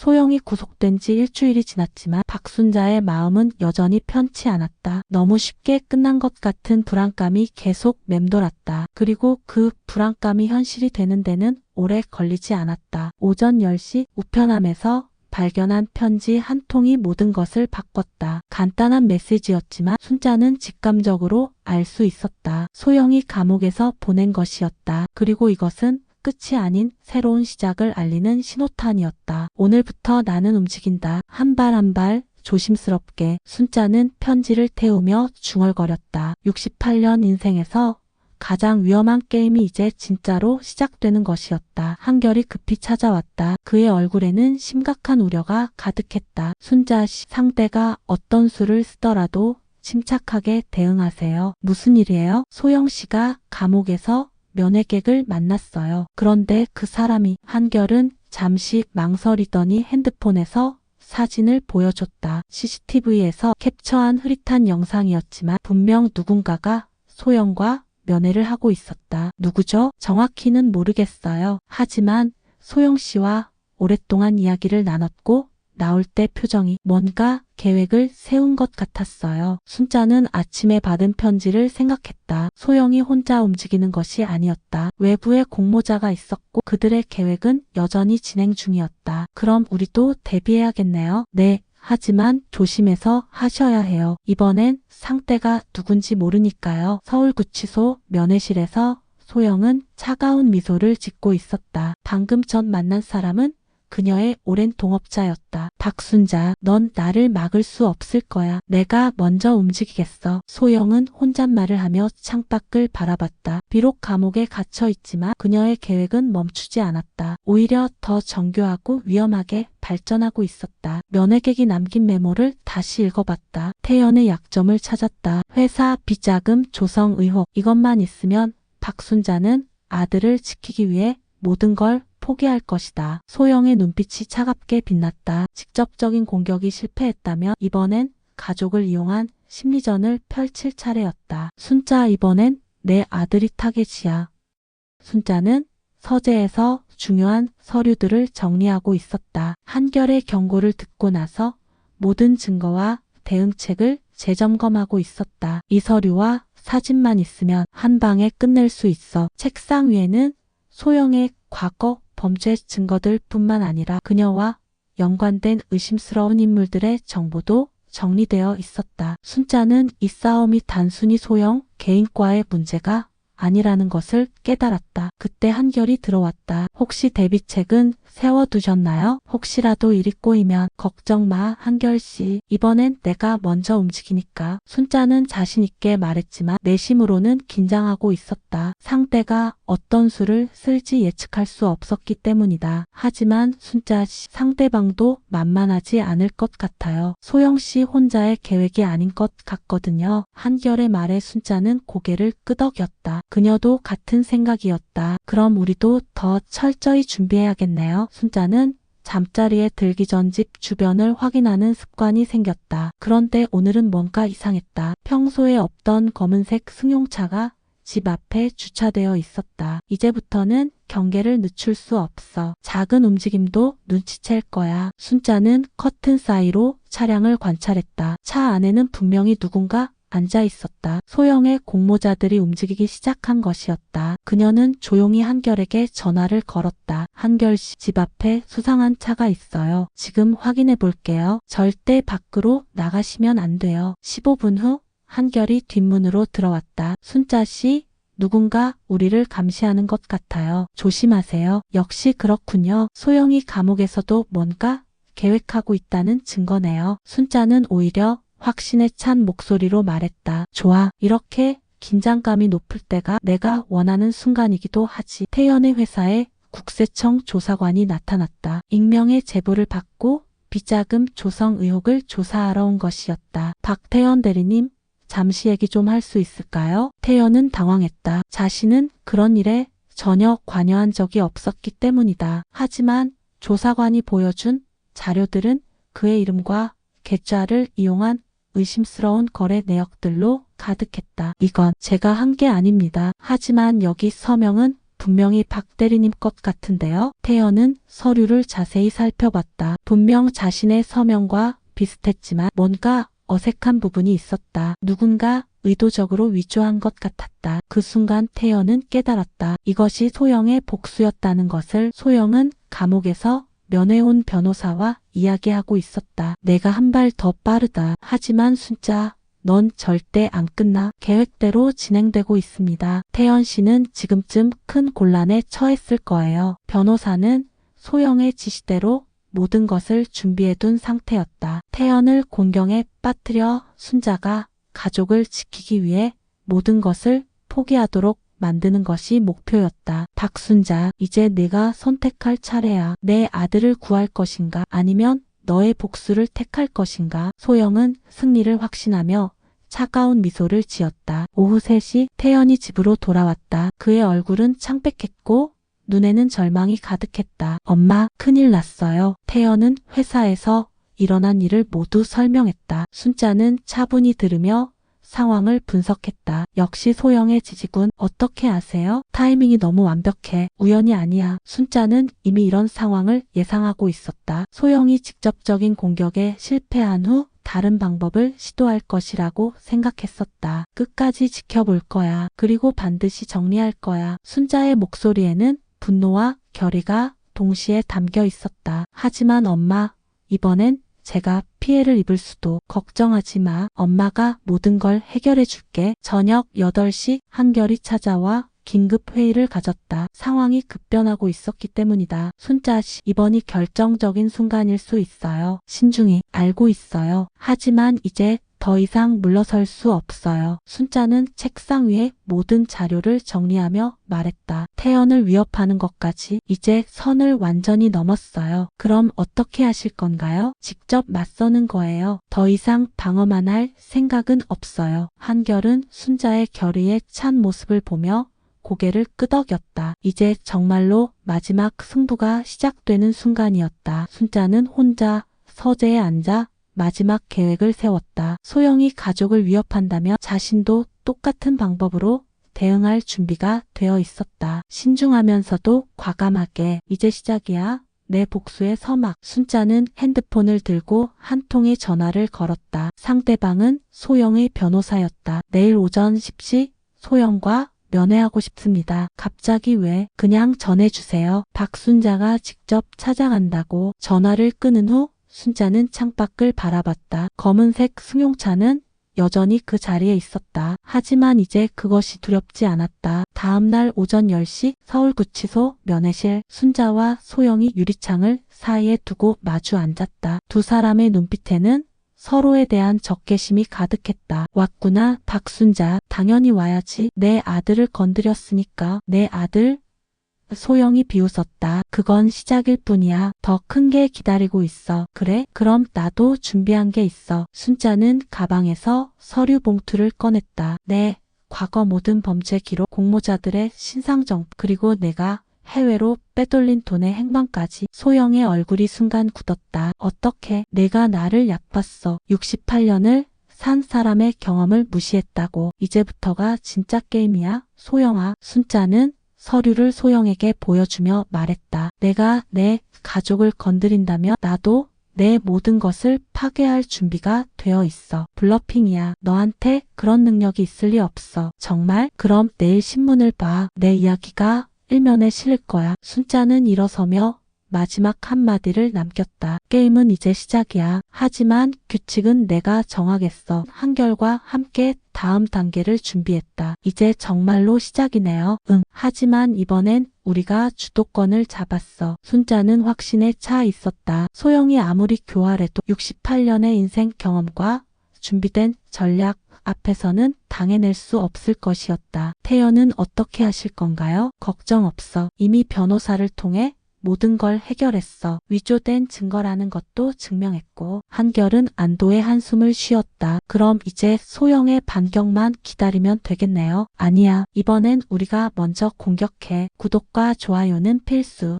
소영이 구속된 지 일주일이 지났지만 박순자의 마음은 여전히 편치 않았다. 너무 쉽게 끝난 것 같은 불안감이 계속 맴돌았다. 그리고 그 불안감이 현실이 되는 데는 오래 걸리지 않았다. 오전 10시 우편함에서 발견한 편지 한 통이 모든 것을 바꿨다. 간단한 메시지였지만 순자는 직감적으로 알 수 있었다. 소영이 감옥에서 보낸 것이었다. 그리고 이것은 끝이 아닌 새로운 시작을 알리는 신호탄이었다. 오늘부터 나는 움직인다. 한 발 한 발 조심스럽게 순자는 편지를 태우며 중얼거렸다. 68년 인생에서 가장 위험한 게임이 이제 진짜로 시작되는 것이었다. 한결이 급히 찾아왔다. 그의 얼굴에는 심각한 우려가 가득했다. 순자 씨, 상대가 어떤 수를 쓰더라도 침착하게 대응하세요. 무슨 일이에요? 소영 씨가 감옥에서 면회객을 만났어요. 그런데 그 사람이 한결은 잠시 망설이더니 핸드폰에서 사진을 보여줬다. CCTV에서 캡처한 흐릿한 영상이었지만 분명 누군가가 소영과 면회를 하고 있었다. 누구죠? 정확히는 모르겠어요. 하지만 소영 씨와 오랫동안 이야기를 나눴고 나올 때 표정이 뭔가 계획을 세운 것 같았어요. 순자는 아침에 받은 편지를 생각했다. 소영이 혼자 움직이는 것이 아니었다. 외부에 공모자가 있었고 그들의 계획은 여전히 진행 중이었다. 그럼 우리도 대비해야겠네요. 네. 하지만 조심해서 하셔야 해요. 이번엔 상대가 누군지 모르니까요. 서울구치소 면회실에서 소영은 차가운 미소를 짓고 있었다. 방금 전 만난 사람은 그녀의 오랜 동업자였다. 박순자, 넌 나를 막을 수 없을 거야. 내가 먼저 움직이겠어. 소영은 혼잣말을 하며 창밖을 바라봤다. 비록 감옥에 갇혀 있지만 그녀의 계획은 멈추지 않았다. 오히려 더 정교하고 위험하게 발전하고 있었다. 면회객이 남긴 메모를 다시 읽어봤다. 태연의 약점을 찾았다. 회사 비자금 조성 의혹. 이것만 있으면 박순자는 아들을 지키기 위해 모든 걸 포기할 것이다. 소영의 눈빛이 차갑게 빛났다. 직접적인 공격이 실패했다면 이번엔 가족을 이용한 심리전을 펼칠 차례였다. 순자 이번엔 내 아들이 타겟이야. 순자는 서재에서 중요한 서류들을 정리하고 있었다. 한결의 경고를 듣고 나서 모든 증거와 대응책을 재점검하고 있었다. 이 서류와 사진만 있으면 한 방에 끝낼 수 있어. 책상 위에는 소영의 과거 범죄 증거들 뿐만 아니라 그녀와 연관된 의심스러운 인물들의 정보도 정리되어 있었다. 순자는 이 싸움이 단순히 소영 개인과의 문제가 아니라는 것을 깨달았다. 그때 한결이 들어왔다. 혹시 대비책은 세워두셨나요? 혹시라도 일이 꼬이면 걱정 마, 한결씨. 이번엔 내가 먼저 움직이니까. 순자는 자신있게 말했지만 내심으로는 긴장하고 있었다. 상대가 어떤 수를 쓸지 예측할 수 없었기 때문이다. 하지만 순자씨, 상대방도 만만하지 않을 것 같아요. 소영씨 혼자의 계획이 아닌 것 같거든요. 한결의 말에 순자는 고개를 끄덕였다. 그녀도 같은 생각이었다. 그럼 우리도 더 철저히 준비해야겠네요. 순자는 잠자리에 들기 전 집 주변을 확인하는 습관이 생겼다. 그런데 오늘은 뭔가 이상했다. 평소에 없던 검은색 승용차가 집 앞에 주차되어 있었다. 이제부터는 경계를 늦출 수 없어. 작은 움직임도 눈치챌 거야. 순자는 커튼 사이로 차량을 관찰했다. 차 안에는 분명히 누군가 앉아 있었다. 소영의 공모자들이 움직이기 시작한 것이었다. 그녀는 조용히 한결에게 전화를 걸었다. 한결 씨 집 앞에 수상한 차가 있어요. 지금 확인해 볼게요. 절대 밖으로 나가시면 안 돼요. 15분 후 한결이 뒷문으로 들어왔다. 순자 씨, 누군가 우리를 감시하는 것 같아요. 조심하세요. 역시 그렇군요. 소영이 감옥에서도 뭔가 계획하고 있다는 증거네요. 순자는 오히려 확신에 찬 목소리로 말했다. 좋아. 이렇게 긴장감이 높을 때가 내가 원하는 순간이기도 하지. 태연의 회사에 국세청 조사관이 나타났다. 익명의 제보를 받고 비자금 조성 의혹을 조사하러 온 것이었다. 박태연 대리님, 잠시 얘기 좀 할 수 있을까요? 태연은 당황했다. 자신은 그런 일에 전혀 관여한 적이 없었기 때문이다. 하지만 조사관이 보여준 자료들은 그의 이름과 계좌를 이용한 의심스러운 거래 내역들로 가득했다. 이건 제가 한 게 아닙니다. 하지만 여기 서명은 분명히 박 대리님 것 같은데요. 태연은 서류를 자세히 살펴봤다. 분명 자신의 서명과 비슷했지만 뭔가 어색한 부분이 있었다. 누군가 의도적으로 위조한 것 같았다. 그 순간 태연은 깨달았다. 이것이 소영의 복수였다는 것을 소영은 감옥에서 면회온 변호사와 이야기하고 있었다. 내가 한 발 더 빠르다. 하지만 순자, 넌 절대 안 끝나. 계획대로 진행되고 있습니다. 태연 씨는 지금쯤 큰 곤란에 처했을 거예요. 변호사는 소영의 지시대로 모든 것을 준비해둔 상태였다. 태연을 곤경에 빠뜨려 순자가 가족을 지키기 위해 모든 것을 포기하도록 만드는 것이 목표였다. 박순자, 이제 내가 선택할 차례야. 내 아들을 구할 것인가? 아니면 너의 복수를 택할 것인가? 소영은 승리를 확신하며 차가운 미소를 지었다. 오후 3시 태연이 집으로 돌아왔다. 그의 얼굴은 창백했고 눈에는 절망이 가득했다. 엄마, 큰일 났어요. 태연은 회사에서 일어난 일을 모두 설명했다. 순자는 차분히 들으며 상황을 분석했다. 역시 소영의 지지군 어떻게 아세요? 타이밍이 너무 완벽해. 우연이 아니야. 순자는 이미 이런 상황을 예상하고 있었다. 소영이 직접적인 공격에 실패한 후 다른 방법을 시도할 것이라고 생각했었다. 끝까지 지켜볼 거야. 그리고 반드시 정리할 거야. 순자의 목소리에는 분노와 결의가 동시에 담겨 있었다. 하지만 엄마, 이번엔 제가 피해를 입을 수도 걱정하지 마. 엄마가 모든 걸 해결해 줄게. 저녁 8시 한결이 찾아와 긴급 회의를 가졌다. 상황이 급변하고 있었기 때문이다. 순자씨, 이번이 결정적인 순간일 수 있어요. 신중히 알고 있어요. 하지만 이제 더 이상 물러설 수 없어요. 순자는 책상 위에 모든 자료를 정리하며 말했다. 태연을 위협하는 것까지 이제 선을 완전히 넘었어요. 그럼 어떻게 하실 건가요? 직접 맞서는 거예요. 더 이상 방어만 할 생각은 없어요. 한결은 순자의 결의에 찬 모습을 보며 고개를 끄덕였다. 이제 정말로 마지막 승부가 시작되는 순간이었다. 순자는 혼자 서재에 앉아 마지막 계획을 세웠다. 소영이 가족을 위협한다면 자신도 똑같은 방법으로 대응할 준비가 되어 있었다. 신중하면서도 과감하게 이제 시작이야. 내 복수의 서막. 순자는 핸드폰을 들고 한 통의 전화를 걸었다. 상대방은 소영의 변호사였다. 내일 오전 10시 소영과 면회하고 싶습니다. 갑자기 왜 그냥 전해주세요. 박순자가 직접 찾아간다고 전화를 끊은 후 순자는 창밖을 바라봤다. 검은색 승용차는 여전히 그 자리에 있었다. 하지만 이제 그것이 두렵지 않았다. 다음날 오전 10시 서울구치소 면회실 순자와 소영이 유리창을 사이에 두고 마주 앉았다. 두 사람의 눈빛에는 서로에 대한 적개심이 가득했다. 왔구나, 박순자. 당연히 와야지. 내 아들을 건드렸으니까. 내 아들? 소영이 비웃었다. 그건 시작일 뿐이야. 더 큰 게 기다리고 있어. 그래? 그럼 나도 준비한 게 있어. 순자는 가방에서 서류 봉투를 꺼냈다. 네. 과거 모든 범죄 기록, 공모자들의 신상정, 그리고 내가 해외로 빼돌린 돈의 행방까지 소영의 얼굴이 순간 굳었다. 어떻게 내가 나를 얕봤어. 68년을 산 사람의 경험을 무시했다고. 이제부터가 진짜 게임이야. 소영아, 순자는 서류를 소영에게 보여주며 말했다. 내가 내 가족을 건드린다면 나도 내 모든 것을 파괴할 준비가 되어 있어. 블러핑이야. 너한테 그런 능력이 있을 리 없어. 정말? 그럼 내일 신문을 봐. 내 이야기가 일면에 실을 거야. 순자는 일어서며 마지막 한마디를 남겼다. 게임은 이제 시작이야. 하지만 규칙은 내가 정하겠어. 한결과 함께 다음 단계를 준비했다. 이제 정말로 시작이네요. 응. 하지만 이번엔 우리가 주도권을 잡았어. 순자는 확신에 차 있었다. 소영이 아무리 교활해도 68년의 인생 경험과 준비된 전략 앞에서는 당해낼 수 없을 것이었다. 태연은 어떻게 하실 건가요? 걱정 없어. 이미 변호사를 통해 모든 걸 해결했어. 위조된 증거라는 것도 증명했고, 한결은 안도의 한숨을 쉬었다. 그럼 이제 소영의 반격만 기다리면 되겠네요. 아니야. 이번엔 우리가 먼저 공격해. 구독과 좋아요는 필수.